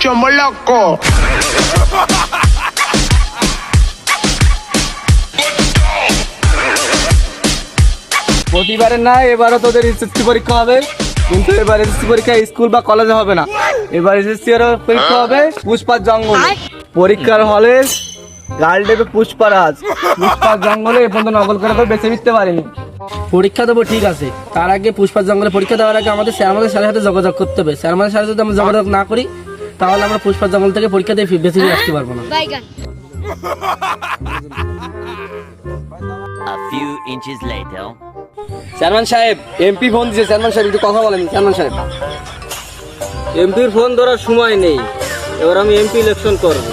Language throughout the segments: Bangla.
mucho moloco. প্রতিবারে না, এবারও তোদের এসএসসি পরীক্ষা হবে, কিন্তু এবার এসএসসি পরীক্ষা স্কুল বা কলেজে হবে না। এবার এসএসসি এর পরীক্ষা হবে পুষ্পার জঙ্গলে। পরীক্ষার হলে গার্ল দেবে পুষ্পারাজ পুষ্পার জঙ্গলে এ পর্যন্ত নকল করে তো বেছে মিটতে পারিনি। পরীক্ষা দেবো, ঠিক আছে। তার আগে পুষ্পার জঙ্গলে পরীক্ষা দেওয়ার আগে আমাদের স্যার আমাদের স্যারের সাথে যোগাযোগ করতে হবে। স্যার আমাদের সাথে যদি আমরা যোগাযোগ না করি তাহলে আমরা পুষ্পা জঙ্গল থেকে পরীক্ষা দিয়ে বেশি দূর আসতে পারব না। বাইগান A few inches later. Chairman সাহেব এমপি ফোন দিয়েছে চেয়ারম্যান সাহেব একটু কথা বলেন। চেয়ারম্যান সাহেব এমপির ফোন ধরার সময় নেই। এবার আমি এমপি ইলেকশন করব।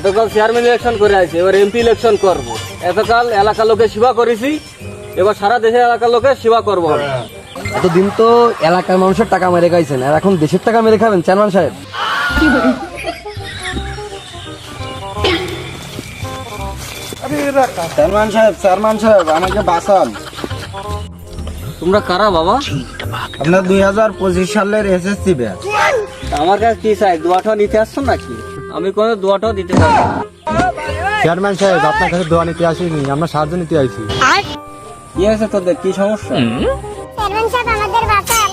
এতকাল চেয়ারম্যান ইলেকশন করে আছি এবার এমপি ইলেকশন করব। এতকাল এলাকার লোকের সেবা করেছি এবার সারা দেশের এলাকার লোকের সেবা করব আমি। এতদিন তো এলাকার মানুষের টাকা মেরে খাইছেন আর এখন দেশের টাকা মেরে খাবেন চেয়ারম্যান সাহেব। চেয়ারম্যান সাহেব চেয়ারম্যান সাহেব আমাকে বাঁচান। তোমরা কারা বাবা? আমরা দুই হাজার পঁচিশ সালের এসএসসি ব্যাচ আমার কাছে কি চাই দোয়াটাও নিতে আসছো নাকি? আমি কোনো দোয়াটাও দিতে পারব না। চেয়ারম্যান সাহেব আপনার কাছে দোয়া নিতে আসিনি আমরা সাহায্য নিতে আইছি। কি আছে তোদের? কি সমস্যা? চেয়ারম্যান সাহেব আমাদের বাঁচান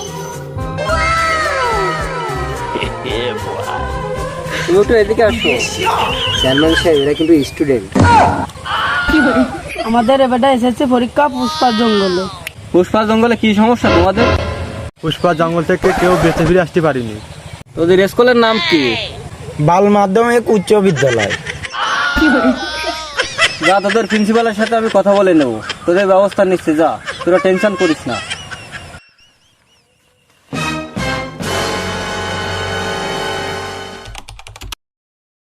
তুমি একটু এদিকে আসো। চেয়ারম্যান সাহেব এরা কিন্তু স্টুডেন্ট আমাদের এবারটা এসেছে পরীক্ষা জঙ্গলে। পুষ্পা জঙ্গলে কি সমস্যা তোমাদের? পুষ্পা জঙ্গল থেকে কেউ বেঁচে ফিরে আসতে পারিনি। তোদের স্কুলের নাম কি? বাল মাধ্যমিক উচ্চ বিদ্যালয়। যা তোদের প্রিন্সিপালের সাথে আমি কথা বলে নেব। তোদের ব্যবস্থা নিচ্ছে, যা। তোরা টেনশন করিস না।